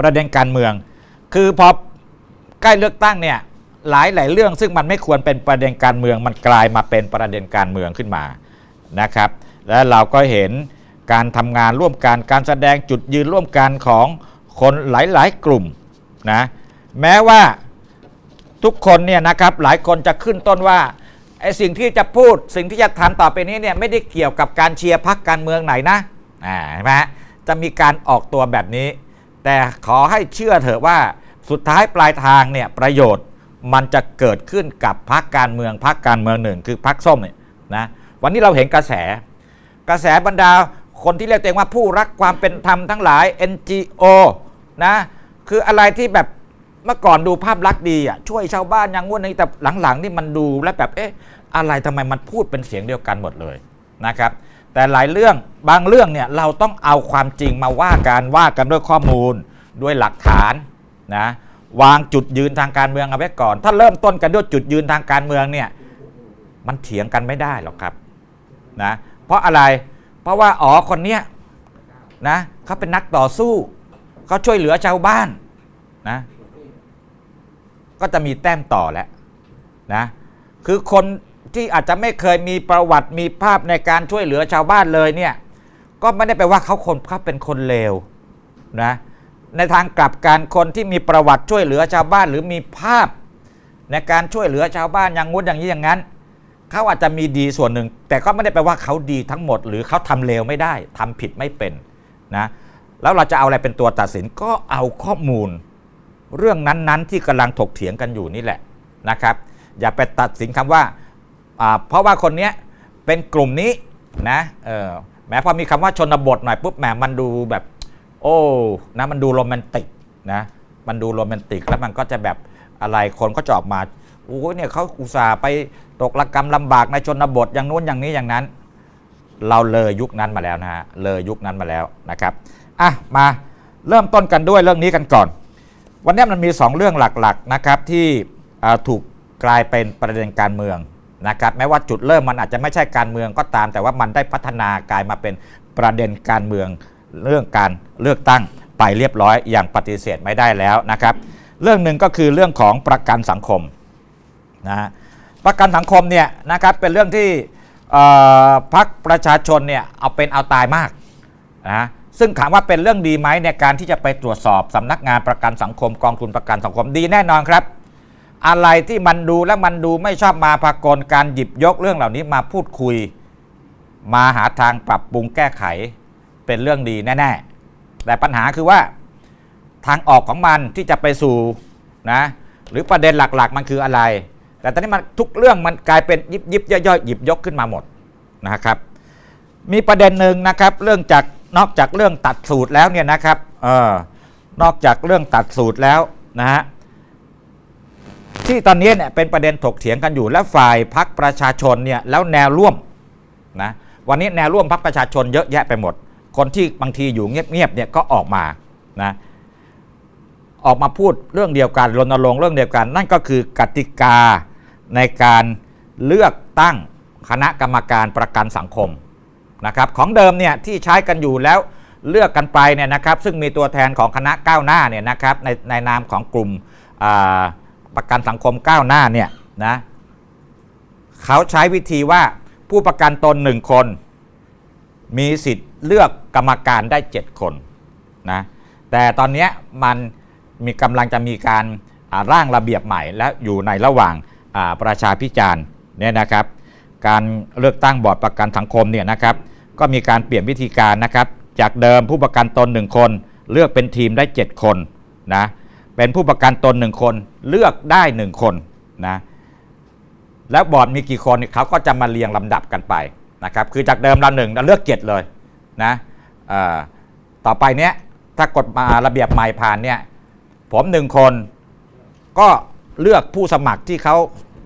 ประเด็นการเมือง คือพอใกล้เลือกตั้งเนี่ยหลายหลายๆเรื่องซึ่งมันไม่ควรเป็นประเด็นการเมือง มันกลายมาเป็นประเด็นการเมืองขึ้นมานะครับ และเราก็เห็นการทำงานร่วมกันการแสดงจุดยืนร่วมกันของคนหลายๆกลุ่มนะแม้ว่าทุกคนเนี่ยนะครับหลายคนจะขึ้นต้นว่าไอ้สิ่งที่จะพูดสิ่งที่จะทำต่อไปนี้เนี่ยไม่ได้เกี่ยวกับการเชียร์พรรคการเมืองไหนนะอ่าเห็นไหมฮะจะมีการออกตัวแบบนี้ แต่ขอให้เชื่อเถอะว่าสุดท้ายปลายทางเนี่ยประโยชน์มันจะเกิดขึ้นกับพรรคการเมืองพรรคการเมืองหนึ่ง คือพรรคส้มเนี่ยนะวันนี้เราเห็นกระแส กระแสบรรดาคนที่เรียกตัวเองว่าผู้รักความเป็นธรรมทั้งหลาย NGO นะคืออะไรที่แบบเมื่อก่อนดูภาพลักษณ์ดีอะช่วยชาวบ้านอย่างงู้นอย่างนี้แต่หลังๆนี่มันดูแล้วแบบเอ๊ะอะไรทำไมมันพูดเป็นเสียงเดียวกันหมดเลยนะครับ แต่หลายเรื่องบางเรื่องเนี่ยเราต้องเอาความจริงมาว่ากันว่ากันด้วยข้อมูลด้วยหลักฐานนะวางจุดยืนทางการเมืองเอาไว้ก่อน ถ้าเริ่มต้นกันด้วยจุดยืนทางการเมืองเนี่ยมันเถียงกันไม่ได้หรอกครับนะเพราะอะไรเพราะว่าอ๋อคนเนี้ยนะเขาเป็นนักต่อสู้เขาช่วยเหลือชาวบ้านนะก็จะมีแต้มต่อแล้วนะคือคน ที่อาจจะไม่เคยมีประวัติมีภาพในการช่วยเหลือชาวบ้านเลยเนี่ยก็ไม่ได้แปลว่าเขาคนเขาเป็นคนเลวนะในทางกลับการคนที่มีประวัติช่วยเหลือชาวบ้าน หรือมีภาพ ในการช่วยเหลือชาวบ้านอย่างงู้นอย่างนี้อย่างนั้นเขาอาจจะมีดีส่วนหนึ่ง แต่ก็ไม่ได้แปลว่าเขาดีทั้งหมด หรือเขาทำเลวไม่ได้ทำผิดไม่เป็นนะแล้วเราจะเอาอะไรเป็นตัวตัดสินก็เอาข้อมูล เรื่องนั้นๆ ที่กำลังถกเถียงกันอยู่นี่แหละนะครับ อย่าไปตัดสินคำว่าอ่า เพราะว่าคนนี้เป็นกลุ่มนี้นะเออแม้พอมีคำว่าชนบทหน่อยปุ๊บแหมมันดูแบบ โอ้นะมันดูโรแมนติกนะมันดูโรแมนติกแล้วมันก็จะแบบอะไรคนก็จะออกมาโอ้ยเนี่ยเขาอุตส่าห์ไปตกระกรรมลำบากในชนบทอย่างนู้นอย่างนี้อย่างนั้น เราเลยยุคนั้นมาแล้วนะฮะเลยยุคนั้นมาแล้วนะครับอะมาเริ่มต้นกันด้วยเรื่องนี้กันก่อน วันนี้มันมี 2 เรื่องหลักๆนะครับที่ถูกกลายเป็นประเด็นการเมือง นะครับแม้ว่าจุดเริ่มมันอาจจะไม่ใช่การเมืองก็ตาม แต่ว่ามันได้พัฒนากลายมาเป็นประเด็นการเมืองเรื่องการเลือกตั้งไปเรียบร้อยอย่างปฏิเสธไม่ได้แล้วนะครับ เรื่องหนึ่งก็คือเรื่องของประกันสังคมนะประกันสังคมเนี่ยนะครับเป็นเรื่องที่พักประชาชนเนี่ยเอาเป็นเอาตายมากนะซึ่งถามว่าเป็นเรื่องดีไหมในการที่จะไปตรวจสอบสำนักงานประกันสังคมกองทุนประกันสังคมดีแน่นอนครับ อะไรที่มันดูและมันดูไม่ชอบมาพากลการหยิบยกเรื่องเหล่านี้มาพูดคุย มาหาทางปรับปรุงแก้ไขเป็นเรื่องดีแน่ๆ แต่ปัญหาคือว่าทางออกของมันที่จะไปสู่นะหรือประเด็นหลักๆ มันคืออะไร แต่ตอนนี้มันทุกเรื่องมันกลายเป็นยิบยิบย่อยๆหยิบยกขึ้นมาหมดนะครับ มีประเด็นหนึ่งนะครับ เรื่องจากนอกจากเรื่องตัดสูตรแล้วเนี่ยนะครับเออนอกจากเรื่องตัดสูตรแล้วนะฮะ ที่ตอนนี้เนี่ยเป็นประเด็นถกเถียงกันอยู่ และฝ่ายพักประชาชนเนี่ยแล้วแนวร่วมนะวันนี้แนวร่วมพักประชาชนเยอะแยะไปหมด คนที่บางทีอยู่เงียบๆเนี่ยก็ออกมานะออกมาพูดเรื่องเดียวกันรณรงค์เรื่องเดียวกัน นั่นก็คือกติกาในการเลือกตั้งคณะกรรมการประกันสังคมนะครับของเดิมเนี่ยที่ใช้กันอยู่แล้วเลือกกันไปเนี่ยนะครับซึ่งมีตัวแทนของคณะก้าวหน้าเนี่ยนะครับในในนามของกลุ่มอ่า ประกันสังคมก้าวหน้าเนี่ยนะเขาใช้วิธีว่าผู้ประกันตนหนึ่งคน มีสิทธิ์เลือกกรรมการได้ 7 คนนะแต่ตอนนี้มันมีกำลังจะมีการร่างระเบียบใหม่ และอยู่ในระหว่างาประชาพิจารณ์เนี่ยนะครับ การเลือกตั้งบอร์ดประกันสังคมเนี่ยนะครับ ก็มีการเปลี่ยนวิธีการนะครับ จากเดิมผู้ประกันตน1คน เลือกเป็นทีมได้ 7 คนนะ เป็นผู้ประกันตน1คนเลือกได้1คนนะแล้วบอร์ดมีกี่คนเขาก็จะมาเรียงลำดับกันไปนะครับคือจากเดิมเราหนึ่งเราเลือกเจ็ดเลยนะต่อไปเนี้ยถ้ากฎมาระเบียบใหม่ผ่านเนี่ยผมหนึ่งคนก็เลือกผู้สมัครที่เขา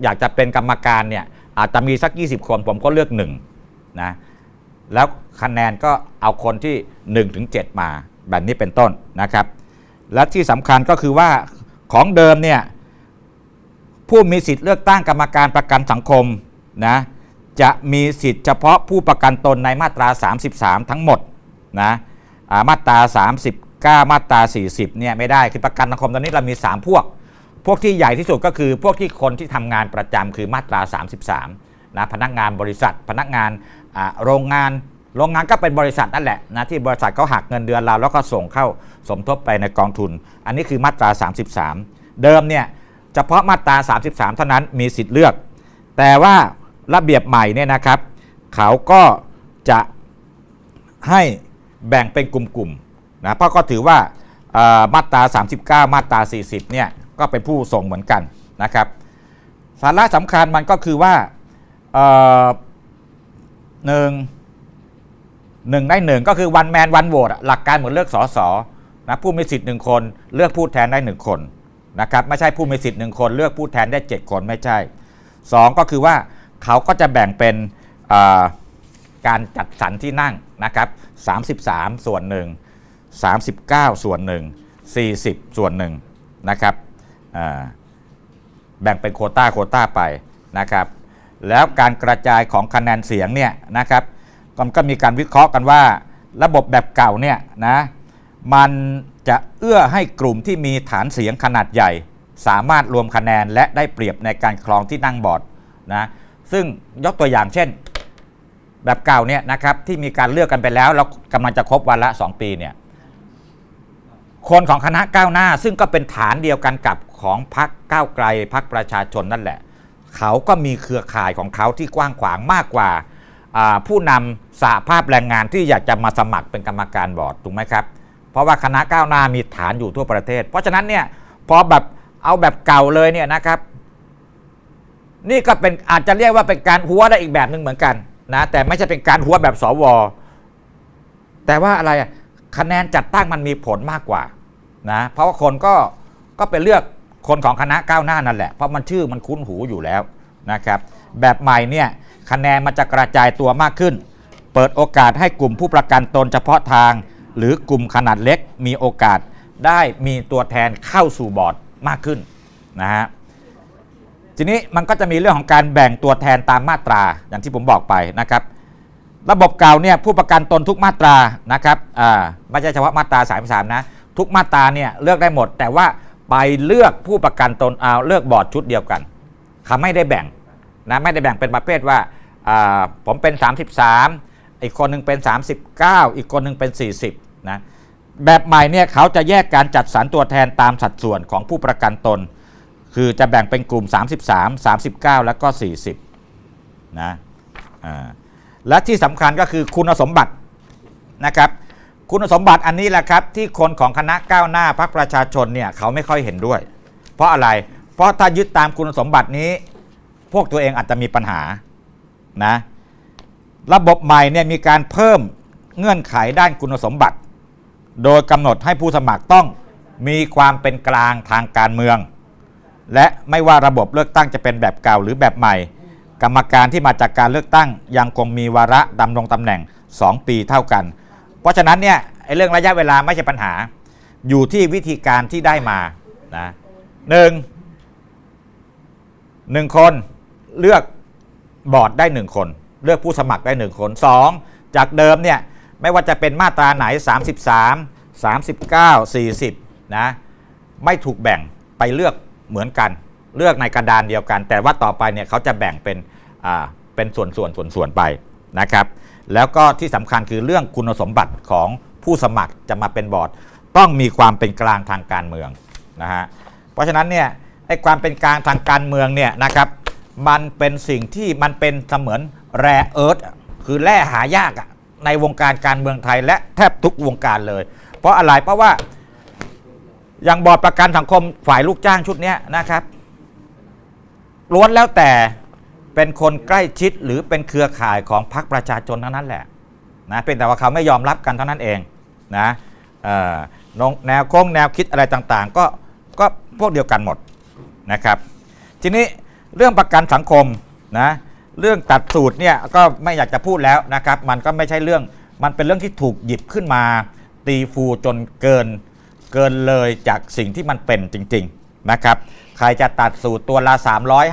อยากจะเป็นกรรมการเนี่ยอาจจะมีสัก 20 คนผมก็เลือก1นะแล้วคะแนนก็เอาคนที่1ถึง7มาแบบนี้เป็นต้นนะครับ และที่สำคัญก็คือว่าของเดิมเนี่ยผู้มีสิทธิ์เลือกตั้งกรรมการประกันสังคมนะจะมีสิทธิ์เฉพาะผู้ประกันตนในมาตรา 33 ทั้งหมดนะามาตรา 39 มาตรา 40เนี่ยไม่ได้คือประกันสังคมตอนนี้เรามี 3 พวก พวกที่ใหญ่ที่สุดก็คือพวกที่คนที่ทำงานประจำคือมาตรา 33นะพนักงานบริษัท พนักงานโรงงาน โรงงานก็เป็นบริษัทนั่นแหละนะที่บริษัทเขาหักเงินเดือนเราแล้วก็ส่งเข้าสมทบไปในกองทุน อันนี้คือมาตรา 33 เดิมเนี่ยเฉพาะมาตรา 33 เท่านั้นมีสิทธิ์เลือก แต่ว่าระเบียบใหม่เนี่ยนะครับ เขาก็จะให้แบ่งเป็นกลุ่มๆนะเพราะก็ถือว่ามาตรา 39 มาตรา 40 เนี่ยก็เป็นผู้ส่งเหมือนกันนะครับ สาระสำคัญมันก็คือว่าหนึ่ง หนึ่งได้หนึ่งก็คือวันแมนวันโหวตหลักการเหมือนเลือกสสนะผู้มีสิทธิ์หนึ่งคนเลือกผู้แทนได้หนึ่งคนนะครับไม่ใช่ผู้มีสิทธิ์หนึ่งคนเลือกผู้แทนได้ 7 คนไม่ใช่สองก็คือว่าเขาก็จะแบ่งเป็นการจัดสรรที่นั่งนะครับ33 ส่วนหนึ่ง39 ส่วนหนึ่ง40 ส่วนหนึ่งนะครับแบ่งเป็นโคต้าโคต้าไปนะครับแล้วการกระจายของคะแนนเสียงเนี่ยนะครับ ก็ก็มีการวิเคราะห์กันว่า ระบบแบบเก่าเนี่ยนะมันจะเอื้อให้กลุ่มที่มีฐานเสียงขนาดใหญ่ สามารถรวมคะแนนและได้เปรียบในการครองที่นั่งบอร์ดนะซึ่งยกตัวอย่างเช่น แบบเก่าเนี่ยนะครับที่มีการเลือกกันไปแล้วแล้วกำลังจะครบวันละ 2 ปีเนี่ยคนของคณะก้าวหน้า ซึ่งก็เป็นฐานเดียวกันกับของพรรคก้าวไกลพรรคประชาชนนั่นแหละ เขาก็มีเครือข่ายของเขาที่กว้างขวางมากกว่า ผู้นำสหภาพแรงงานที่อยากจะมาสมัครเป็นกรรมการบอร์ดถูกไหมครับ เพราะว่าคณะก้าวหน้ามีฐานอยู่ทั่วประเทศ เพราะฉะนั้นเนี่ยพอแบบเอาแบบเก่าเลยเนี่ยนะครับ นี่ก็เป็นอาจจะเรียกว่าเป็นการหัวได้อีกแบบหนึ่งเหมือนกันนะแต่ไม่ใช่เป็นการหัวแบบสวแต่ว่าอะไรคะแนนจัดตั้งมันมีผลมากกว่านะเพราะว่าคนก็ก็ไปเลือกคนของคณะก้าวหน้านั่นแหละเพราะมันชื่อมันคุ้นหูอยู่แล้วนะครับ แบบใหม่เนี่ย คะแนนมันจะกระจายตัวมากขึ้น เปิดโอกาสให้กลุ่มผู้ประกันตนเฉพาะทาง หรือกลุ่มขนาดเล็กมีโอกาสได้มีตัวแทนเข้าสู่บอร์ดมากขึ้นนะฮะทีนี้มันก็จะมีเรื่องของการแบ่งตัวแทนตามมาตราอย่างที่ผมบอกไปนะครับ ระบบเก่าเนี่ยผู้ประกันตนทุกมาตรานะครับอ่าไม่ใช่เฉพาะมาตรา33นะทุกมาตราเนี่ยเลือกได้หมด แต่ว่าไปเลือกผู้ประกันตนเอาเลือกบอร์ดชุดเดียวกันเขาไม่ได้แบ่ง นะไม่ได้แบ่งเป็นประเภทว่าผมเป็น 33 อีกคนหนึงเป็น 39 อีกคนหนึงเป็น 40นะแบบใหม่เนี่ยเขาจะแยกการจัดสรรตัวแทนตามสัดส่วนของผู้ประกันตน คือจะแบ่งเป็นกลุ่ม 33 39 แล้วก็ 40นะอ่าและที่สำคัญก็คือคุณสมบัตินะครับคุณสมบัติอันนี้แหละครับ ที่คนของคณะก้าวหน้าพรรคประชาชนเนี่ยเขาไม่ค่อยเห็นด้วย เพราะอะไรเพราะถ้ายึดตามคุณสมบัตินี้ พวกตัวเองอาจจะมีปัญหานะระบบใหม่เนี่ยมีการเพิ่มเงื่อนไขด้านคุณสมบัติ โดยกำหนดให้ผู้สมัครต้องมีความเป็นกลางทางการเมือง และไม่ว่าระบบเลือกตั้งจะเป็นแบบเก่าหรือแบบใหม่ กรรมการที่มาจากการเลือกตั้งยังคงมีวาระดำรงตำแหน่ง 2 ปีเท่ากัน เพราะฉะนั้นเนี่ยไอ้เรื่องระยะเวลาไม่ใช่ปัญหา อยู่ที่วิธีการที่ได้มานะหนึ่งหนึ่งคน เลือกบอร์ดได้หนึ่งคน เลือกผู้สมัครได้หนึ่งคนสองจากเดิมเนี่ยไม่ว่าจะเป็นมาตราไหน 33 39 40นะไม่ถูกแบ่งไปเลือกเหมือนกัน เลือกในกระดานเดียวกัน แต่ว่าต่อไปเนี่ยเขาจะแบ่งเป็นอ่าเป็นส่วนส่วนส่วนส่วนไปนะครับแล้วก็ที่สำคัญคือเรื่องคุณสมบัติของผู้สมัครจะมาเป็นบอร์ด ต้องมีความเป็นกลางทางการเมืองนะฮะเพราะฉะนั้นเนี่ยไอ้ความเป็นกลางทางการเมืองเนี่ยนะครับ มันเป็นสิ่งที่มันเป็นเสมือนแร่เอิร์ธคือแร่หายากอะในวงการการเมืองไทยและแทบทุกวงการเลย เพราะอะไรเพราะว่าอย่างบอร์ดประกันสังคมฝ่ายลูกจ้างชุดนี้นะครับล้วนแล้วแต่เป็นคนใกล้ชิดหรือเป็นเครือข่ายของพรรคประชาชนเท่านั้นแหละนะเป็นแต่ว่าเขาไม่ยอมรับกันเท่านั้นเองนะแนวโค้งแนวคิดอะไรต่างๆ ก็ก็พวกเดียวกันหมดนะครับ ทีนี้ เรื่องประกันสังคมนะเรื่องตัดสูตรเนี่ยก็ไม่อยากจะพูดแล้วนะครับ มันก็ไม่ใช่เรื่องมันเป็นเรื่องที่ถูกหยิบขึ้นมา ตีฟูจนเกินเกินเลยจากสิ่งที่มันเป็นจริง ๆนะครับ ใครจะตัดสูตรตัวละ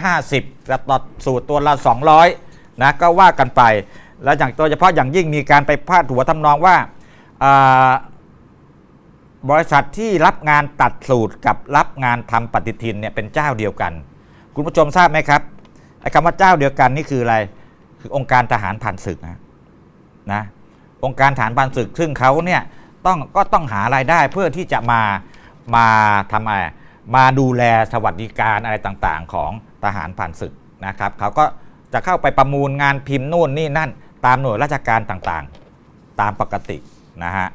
350จะตัดสูตรตัวละ 200นะก็ว่ากันไป แล้วอย่างโดยเฉพาะอย่างยิ่งมีการไปพาดหัวทำนองว่าอ่าบริษัทที่รับงานตัดสูตรกับรับงานทำปฏิทินเนี่ยเป็นเจ้าเดียวกัน คุณผู้ชมทราบไหมครับไอ้คำว่าเจ้าเดียวกันนี่คืออะไร คือองค์การทหารผ่านศึกนะนะองค์การทหารผ่านศึก ซึ่งเขาเนี่ยต้องก็ต้องหารายได้เพื่อที่จะมามาทำอะไรมาดูแลสวัสดิการอะไรต่างๆ ของทหารผ่านศึกนะครับเขาก็จะเข้าไปประมูลงานพิมพ์นู่นนี่นั่น ตามหน่วยราชการต่างๆ ตามปกตินะฮะ